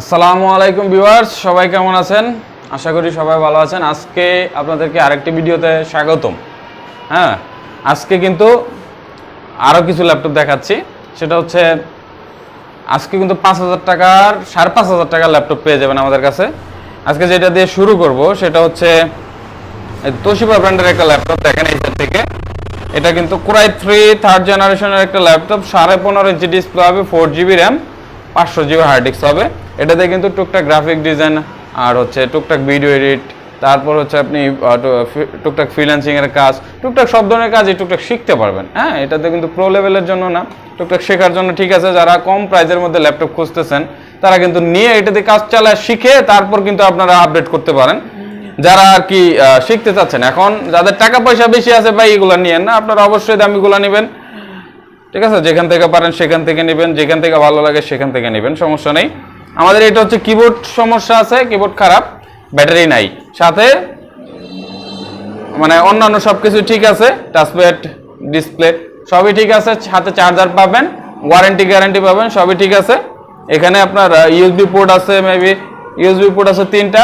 আসসালামু আলাইকুম ভিউয়ার্স, সবাই কেমন আছেন? আশা করি সবাই ভালো আছেন। আজকে আপনাদেরকে আরেকটি ভিডিওতে স্বাগতম। হ্যাঁ আজকে কিন্তু আরও কিছু ল্যাপটপ দেখাচ্ছি। সেটা হচ্ছে, আজকে কিন্তু পাঁচ হাজার টাকার, সাড়ে পাঁচ হাজার টাকার ল্যাপটপ পেয়ে যাবেন আমাদের কাছে। আজকে যেটা দিয়ে শুরু করব, সেটা হচ্ছে তোশিবা ব্র্যান্ডের একটা ল্যাপটপ দেখেন এই থেকে। এটা কিন্তু কোরাই থ্রি থার্ড জেনারেশনের একটা ল্যাপটপ, সাড়ে পনেরো ইঞ্চি ডিসপ্লে হবে ফোর জিবি র্যাম পাঁচশো জিবি হার্ড ডিস্ক হবে। এটাতে কিন্তু টুকটাক গ্রাফিক ডিজাইন আর হচ্ছে টুকটাক ভিডিও এডিট তারপর হচ্ছে আপনি টুকটাক ফ্রিল্যান্সিং এর কাজ, টুকটাক সব ধরনের কাজই টুকটাক শিখতে পারবেন। হ্যাঁ এটাতে কিন্তু প্রো লেভেলের জন্য না, টুকটাক শেখার জন্য ঠিক আছে, যারা কম প্রাইজের মধ্যে ল্যাপটপ খুঁজতেছেন, তারা কিন্তু নিয়ে এটাতে কাজ চালায়, শিখে তারপর কিন্তু আপনারা আপডেট করতে পারেন। যারা আর কি শিখতে চাচ্ছেন, এখন যাদের টাকা পয়সা বেশি আছে ভাই, এগুলো নিয়েন না, আপনারা অবশ্যই দামিগুলো নেবেন। ঠিক আছে, যেখান থেকে পারেন সেখান থেকে নেবেন, যেখান থেকে ভালো লাগে সেখান থেকে নেবেন, সমস্যা নেই। আমাদের এটা হচ্ছে কিবোর্ড সমস্যা আছে কিবোর্ড খারাপ, ব্যাটারি নাই। সাথে মানে অন্যান্য সব কিছু ঠিক আছে টাচপ্যাড ডিসপ্লে সবই ঠিক আছে, সাথে চার্জার পাবেন ওয়ারেন্টি গ্যারান্টি পাবেন, সবই ঠিক আছে। এখানে আপনার ইউএসবি পোর্ট আছে মেবি ইউএসবি পোর্ট আছে তিনটা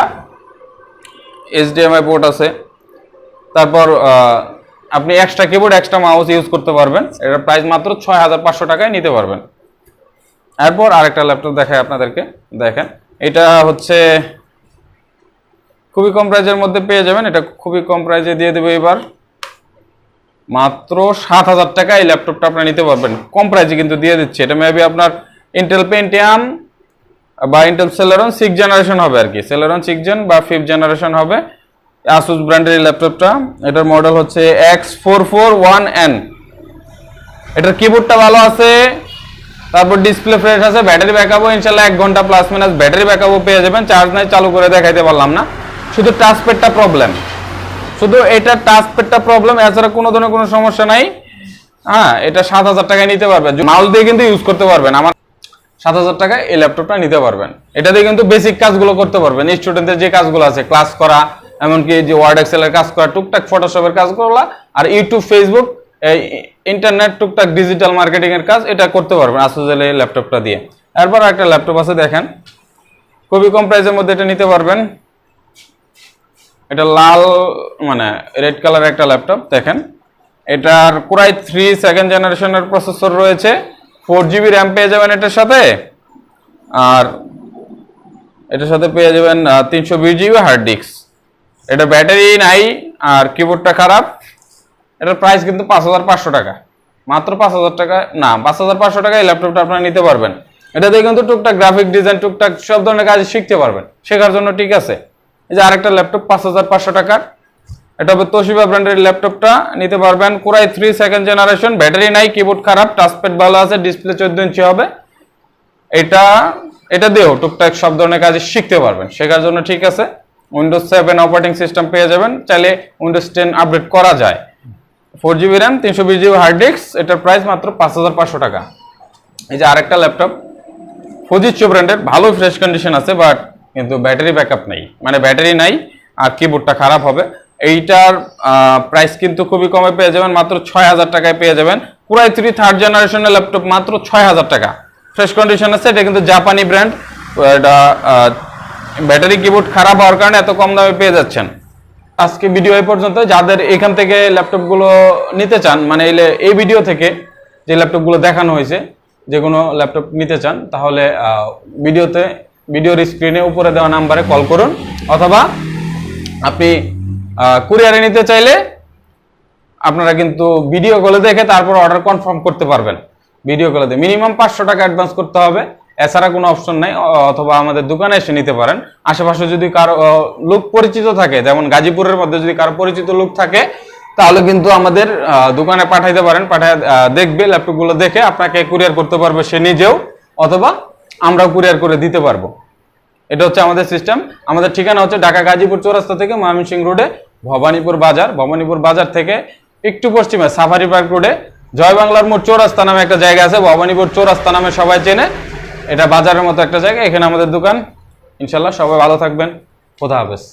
এইচডিএমআই পোর্ট আছে। তারপর আপনি extra keyboard extra mouse use করতে পারবেন। এটার প্রাইস মাত্র ছয় হাজার পাঁচশো টাকায় নিতে পারবেন। এরপর আরেকটা ল্যাপটপ দেখায় আপনাদেরকে। দেখেন, এটা হচ্ছে খুবই কম প্রাইজের মধ্যে পেয়ে যাবেন। এটা খুবই কম প্রাইজে দিয়ে দেবো এবার। মাত্র সাত হাজার টাকা এই ল্যাপটপটা আপনারা নিতে পারবেন। কম প্রাইজে কিন্তু দিয়ে দিচ্ছে। এটা মেবি আপনার ইন্টেল পেন্টিয়াম বা ইন্টেল সেলারন সিক্স জেনারেশন হবে আর কি। সেলারন সিক্স জেন বা ফিফথ জেনারেশন হবে। আসুস ব্র্যান্ডের এই ল্যাপটপটা এটার মডেল হচ্ছে X four four one N এটার কিবোর্ডটা ভালো আছে। তারপর ডিসপ্লে ফ্রেশ আছে ব্যাটারি ব্যাকআপও ইনশাল্লাহ এক ঘণ্টা প্লাস মাইনাস ব্যাটারি ব্যাকআপও পেয়ে যাবেন চার্জ নাই, চালু করে দেখাইতে পারলাম না। শুধু টাচপ্যাডটা প্রবলেম শুধু এটা টাচপ্যাডটা প্রবলেম এছাড়া কোনো ধরনের কোনো সমস্যা নাই। হ্যাঁ এটা সাত হাজার টাকায় নিতে পারবেন। মাউস দিয়ে কিন্তু ইউজ করতে পারবেন, আমার সাত হাজার টাকায় এই ল্যাপটপটা নিতে পারবেন। এটা দিয়ে কিন্তু বেসিক কাজগুলো করতে পারবেন। স্টুডেন্টদের যে কাজগুলো আছে ক্লাস করা, এমনকি যে ওয়ার্ড এক্সেলের কাজ করা, টুকটাক ফটোশপের কাজগুলো আর ইউটিউব ফেসবুক ইন্টারনেট টুকটাক ডিজিটাল মার্কেটিং এর কাজ, এটা করতে পারবেন আসুজেল এই ল্যাপটপটা দিয়ে। এরপর একটা ল্যাপটপ আছে, দেখেন। খুবই কম প্রাইসের মধ্যে এটা নিতে পারবেন। এটা লাল মানে রেড কালার একটা ল্যাপটপ দেখেন। এটার কোরাই থ্রি সেকেন্ড জেনারেশনের প্রসেসর রয়েছে। ফোর জিবি র্যাম পেয়ে যাবেন এটার সাথে। আর এটার সাথে পেয়ে যাবেন তিনশো বিশ জিবি হার্ড ডিস্ক এটা ব্যাটারি নাই, আর কিবোর্ডটা খারাপ। এটার প্রাইস কিন্তু পাঁচ হাজার পাঁচশো টাকা। মাত্র পাঁচ হাজার টাকা, না, পাঁচ হাজার পাঁচশো টাকা এই ল্যাপটপটা আপনারা নিতে পারবেন। এটা দিয়ে কিন্তু টুকটাক গ্রাফিক ডিজাইন টুকটাক সব ধরনের কাজ শিখতে পারবেন। শেখার জন্য ঠিক আছে। এই যে আরেকটা ল্যাপটপ পাঁচ হাজার পাঁচশো টাকার। এটা হবে তোশিবা ব্র্যান্ডের ল্যাপটপটা নিতে পারবেন core i three second generation battery নাই কিবোর্ড খারাপ টাচপ্যাড ভালো আছে ডিসপ্লে চোদ্দ ইঞ্চি হবে। এটা এটা দিয়েও টুকটাক সব ধরনের কাজ শিখতে পারবেন। শেখার জন্য ঠিক আছে। উইন্ডোজ সেভেন অপারেটিং সিস্টেম পেয়ে যাবেন। চাইলে উইন্ডোজ টেন আপডেট করা যায়। ফোর জিবি র্যাম, তিনশো বিশ জিবি হার্ড ডিস্ক এটার প্রাইস মাত্র পাঁচ হাজার পাঁচশো টাকা। এই যে আরেকটা ল্যাপটপ ফুজিচ্ছো ব্র্যান্ডের ভালো ফ্রেশ কন্ডিশন আছে বাট কিন্তু ব্যাটারি ব্যাকআপ নেই। মানে ব্যাটারি নাই, আর কিবোর্ডটা খারাপ হবে। এইটার প্রাইস কিন্তু খুবই কমে পেয়ে যাবেন, মাত্র ছয় হাজার টাকায় পেয়ে যাবেন। পুরাই থ্রি থার্ড জেনারেশনের ল্যাপটপ মাত্র ছয় হাজার টাকা। ফ্রেশ কন্ডিশন আছে, এটা কিন্তু জাপানি ব্র্যান্ড এটা ব্যাটারি কিবোর্ড খারাপ হওয়ার কারণে এত কম দামে পেয়ে যাচ্ছেন। আজকে ভিডিও এই পর্যন্ত যাদের এখান থেকে ল্যাপটপগুলো নিতে চান মানে এই এই ভিডিও থেকে যে ল্যাপটপগুলো দেখানো হয়েছে, যে কোনো ল্যাপটপ নিতে চান, তাহলে ভিডিওতে ভিডিওর স্ক্রিনে উপরে দেওয়া নাম্বারে কল করুন, অথবা আপনি কুরিয়ারে নিতে চাইলে আপনারা কিন্তু ভিডিও কলে দেখে তারপর অর্ডার কনফার্ম করতে পারবেন। ভিডিও কলে মিনিমাম পাঁচশো টাকা অ্যাডভান্স করতে হবে। এছাড়া কোনো অপশন নাই অথবা আমাদের দোকানে এসে নিতে পারেন। আশেপাশে যদি কারও লোক পরিচিত থাকে, যেমন গাজীপুরের মধ্যে যদি কারও পরিচিত লোক থাকে, তাহলে কিন্তু আমাদের দোকানে পাঠাইতে পারেন, পাঠায় দেখবে ল্যাপটপগুলো দেখে আপনাকে কুরিয়ার করতে পারবে সে নিজেও, অথবা আমরাও কুরিয়ার করে দিতে পারব। এটা হচ্ছে আমাদের সিস্টেম আমাদের ঠিকানা হচ্ছে ঢাকা গাজীপুর চৌরাস্তা থেকে ময়মনসিংহ রোডে, ভবানীপুর বাজার। ভবানীপুর বাজার থেকে একটু পশ্চিমে সাফারি পার্ক রোডে জয় বাংলার মোড় চৌরাস্তা নামে একটা জায়গা আছে, ভবানীপুর চৌরাস্তা নামে সবাই চেনে। এটা বাজারের মতো একটা জায়গা এখানে আমাদের দোকান। ইনশাল্লাহ সবাই ভালো থাকবেন। খোদা হাফেজ।